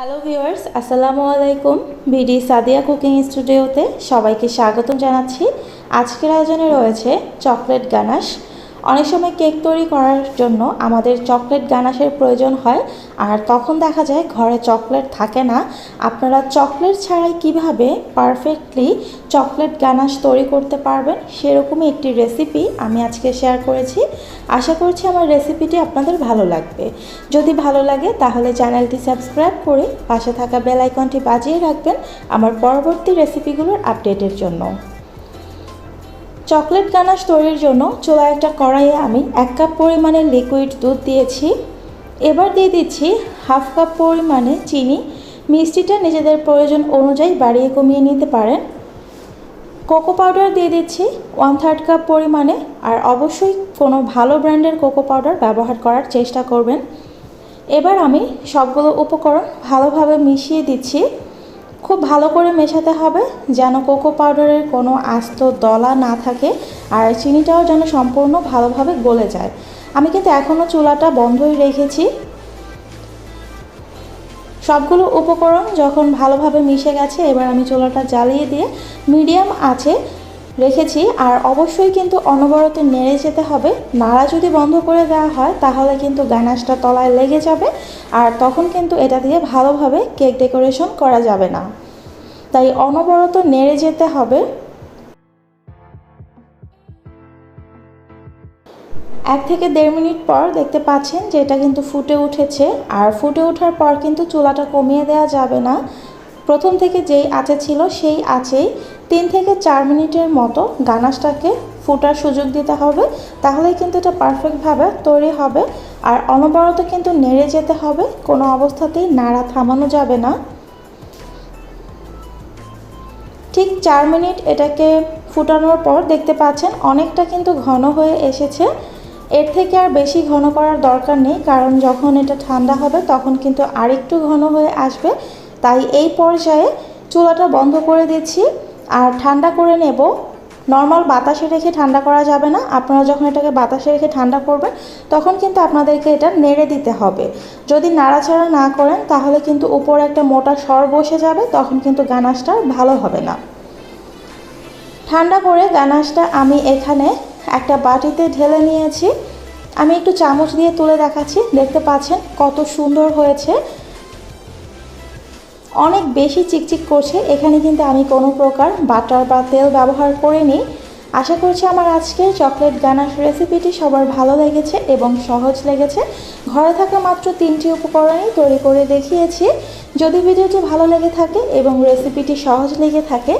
Hello viewers আসসালামু আলাইকুম BD Sadia cooking স্টুডিওতে সবাইকে স্বাগতম জানাচ্ছি। আজকের আয়োজনে রয়েছে চকলেট গানাশ। অনেক সময় কেক তৈরি করার জন্য আমাদের চকলেট গানাশের প্রয়োজন হয়, আর তখন দেখা যায় ঘরে চকলেট থাকে না। আপনারা চকলেট ছাড়াই কীভাবে পারফেক্টলি চকলেট গানাশ তৈরি করতে পারবেন সেরকমই একটি রেসিপি আমি আজকে শেয়ার করেছি। আশা করছি আমার রেসিপিটি আপনাদের ভালো লাগবে। যদি ভালো লাগে তাহলে চ্যানেলটি সাবস্ক্রাইব করে পাশে থাকা বেল আইকনটি বাজিয়ে রাখবেন আমার পরবর্তী রেসিপিগুলোর আপডেটের জন্য। চকলেট গানাশ তৈরির জন্য চুলায় একটা কড়াইয়ে আমি এক কাপ পরিমাণে লিকুইড দুধ দিয়েছি। এবার দিয়ে দিচ্ছি হাফ কাপ পরিমাণে চিনি। মিষ্টিটা নিজেদের প্রয়োজন অনুযায়ী বাড়িয়ে কমিয়ে নিতে পারেন। কোকো পাউডার দিয়ে দিচ্ছি ওয়ান থার্ড কাপ পরিমাণে আর অবশ্যই কোনো ভালো ব্র্যান্ডের কোকো পাউডার ব্যবহার করার চেষ্টা করবেন। এবার আমি সবগুলো উপকরণ ভালোভাবে মিশিয়ে দিচ্ছি। খুব ভালো করে মেশাতে হবে যেন কোকো পাউডারের কোনো আস্ত দলা না থাকে আর চিনিটাও যেন সম্পূর্ণ ভালোভাবে গলে যায়। আমি কিন্তু এখনও চুলাটা বন্ধই রেখেছি। সবগুলো উপকরণ যখন ভালোভাবে মিশে গেছে, এবার আমি চুলাটা জ্বালিয়ে দিয়ে, মিডিয়াম আছে রেখেছি আর অবশ্যই কিন্তু অনবরত নেড়ে যেতে হবে। নাড়া যদি বন্ধ করে দেওয়া হয়, তাহলে কিন্তু গানাশটা তলায় লেগে যাবে আর তখন কিন্তু এটা দিয়ে ভালোভাবে কেক ডেকোরেশন করা যাবে না। তাই অনবরত নেড়ে যেতে হবে। এক থেকে দেড় মিনিট পর দেখতে পাচ্ছেন যে এটা কিন্তু ফুটে উঠেছে আর ফুটে ওঠার পর কিন্তু চুলাটা কমিয়ে দেওয়া যাবে না। প্রথম থেকে যেই আঁচে ছিল সেই আঁচেই তিন থেকে চার মিনিটের মতো গানাশটাকে ফুটার সুযোগ দিতে হবে। তাহলেই কিন্তু এটা পারফেক্টভাবে তৈরি হবে। আর অনবরত কিন্তু নেড়ে যেতে হবে। কোনো অবস্থাতেই নাড়া থামানো যাবে না। ঠিক চার মিনিট এটাকে ফুটানোর পর দেখতে পাচ্ছেন অনেকটা কিন্তু ঘন হয়ে এসেছে। এর থেকে আর বেশি ঘন করার দরকার নেই, কারণ যখন এটা ঠান্ডা হবে তখন কিন্তু আরেকটু ঘন হয়ে আসবে। তাই এই পর্যায়ে চুলাটা বন্ধ করে দিচ্ছি। আর ঠান্ডা করে নেব। নর্মাল বাতাসে রেখে ঠান্ডা করা যাবে না। আপনারা যখন এটাকে বাতাসে রেখে ঠান্ডা করবেন, তখন কিন্তু আপনাদেরকে এটা নেড়ে দিতে হবে। যদি নাড়াচাড়া না করেন, তাহলে কিন্তু উপরে একটা মোটা সর বসে যাবে, তখন কিন্তু গানাশটা ভালো হবে না। ঠান্ডা করে গানাশটা আমি এখানে একটা বাটিতে ঢেলে নিয়েছি। আমি একটু চামচ দিয়ে তুলে দেখাচ্ছি। দেখতে পাচ্ছেন কত সুন্দর হয়েছে। অনেক বেশি চিকচিক করছে। এখানে কিন্তু আমি কোনো প্রকার বাটার বা তেল ব্যবহার করিনি। আশা করছি আমার আজকের চকলেট গানাশ রেসিপিটি সবার ভালো লেগেছে এবং সহজ লেগেছে। ঘরে থাকা মাত্র তিনটি উপকরণই তৈরি করে দেখিয়েছি। যদি ভিডিওটি ভালো লেগে থাকে এবং রেসিপিটি সহজ লেগে থাকে,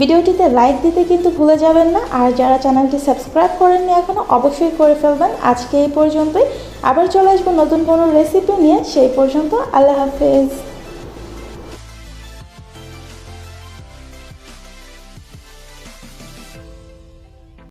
ভিডিওটিতে লাইক দিতে কিন্তু ভুলে যাবেন না। আর যারা চ্যানেলটি সাবস্ক্রাইব করেননি এখনও অবশ্যই করে ফেলবেন। আজকে এই পর্যন্তই। আবার চলে আসব নতুন কোনো রেসিপি নিয়ে। সেই পর্যন্ত আল্লাহ হাফেজ।